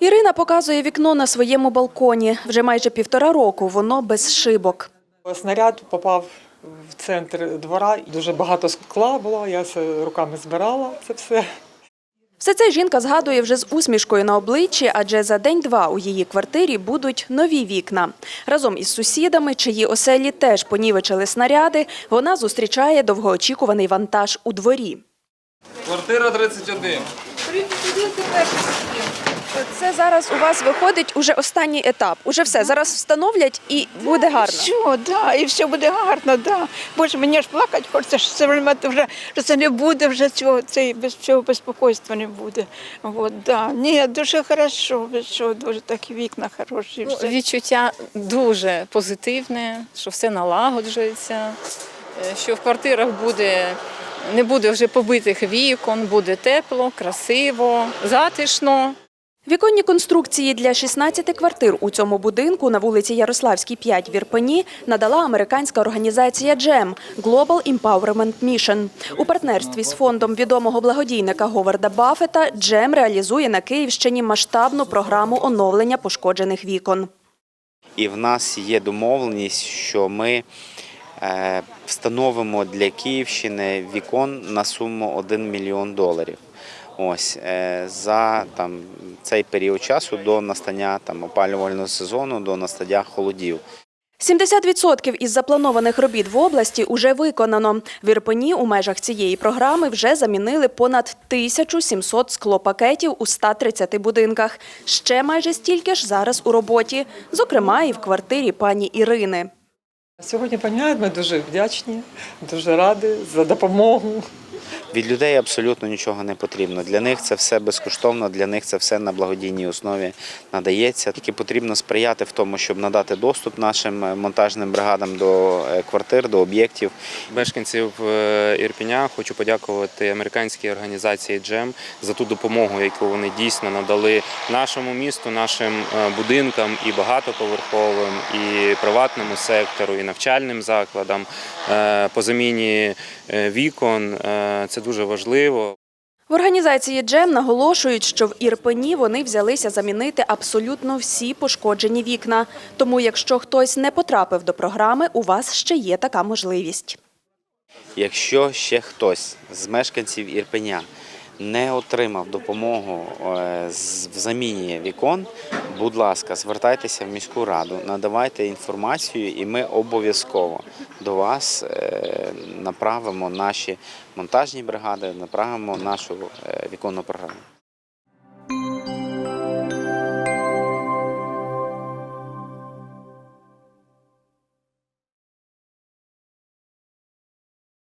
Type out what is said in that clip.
Ірина показує вікно на своєму балконі. Вже майже півтора року воно без шибок. Снаряд попав в центр двора. Дуже багато скла було. Я це руками збирала це все. Все це жінка згадує вже з усмішкою на обличчі, адже за день-два у її квартирі будуть нові вікна. Разом із сусідами, чиї оселі теж понівечили снаряди, вона зустрічає довгоочікуваний вантаж у дворі. Квартира 31. Це зараз у вас виходить уже останній етап. Уже все зараз встановлять і буде гарно. Все, да, і все буде гарно, да. Боже, мені ж плакати хочеться, що це время вже що це не буде вже цього, це без цього безпокойства не буде. От, да. Ні, дуже хорошо, що, дуже такі вікна хороші. Ну, Все. Відчуття дуже позитивне, що все налагоджується, е, що в квартирах буде, не буде вже побитих вікон, буде тепло, красиво, затишно. Віконні конструкції для 16 квартир у цьому будинку на вулиці Ярославській, 5 в Ірпені надала американська організація GEM – Global Empowerment Mission. У партнерстві з фондом відомого благодійника Говарда Баффета GEM реалізує на Київщині масштабну програму оновлення пошкоджених вікон. І в нас є домовленість, що ми встановимо для Київщини вікон на суму 1 мільйон доларів. Ось е, за там цей період часу до настання там опалювального сезону, до настання холодів. 70% із запланованих робіт в області уже виконано. В Ірпені у межах цієї програми вже замінили понад 1700 склопакетів у 130 будинках. Ще майже стільки ж зараз у роботі, зокрема і в квартирі пані Ірини. Сьогодні поміняють, ми дуже вдячні, дуже раді за допомогу. Від людей абсолютно нічого не потрібно. Для них це все безкоштовно, для них це все на благодійній основі надається. Тільки потрібно сприяти в тому, щоб надати доступ нашим е, монтажним бригадам до е, квартир, до об'єктів. Мешканців е, Ірпеня хочу подякувати американській організації Джем за ту допомогу, яку вони дійсно надали нашому місту, нашим будинкам і багатоповерховим, і приватному сектору, і навчальним закладам по заміні вікон. Е, Це дуже важливо. В організації «Джем» наголошують, що в Ірпені вони взялися замінити абсолютно всі пошкоджені вікна. Тому, якщо хтось не потрапив до програми, у вас ще є така можливість. Якщо ще хтось з мешканців Ірпеня не отримав допомогу е, в заміні вікон, будь ласка, звертайтеся в міську раду, надавайте інформацію, і ми обов'язково до вас е, направимо наші монтажні бригади, направимо нашу е, віконну програму.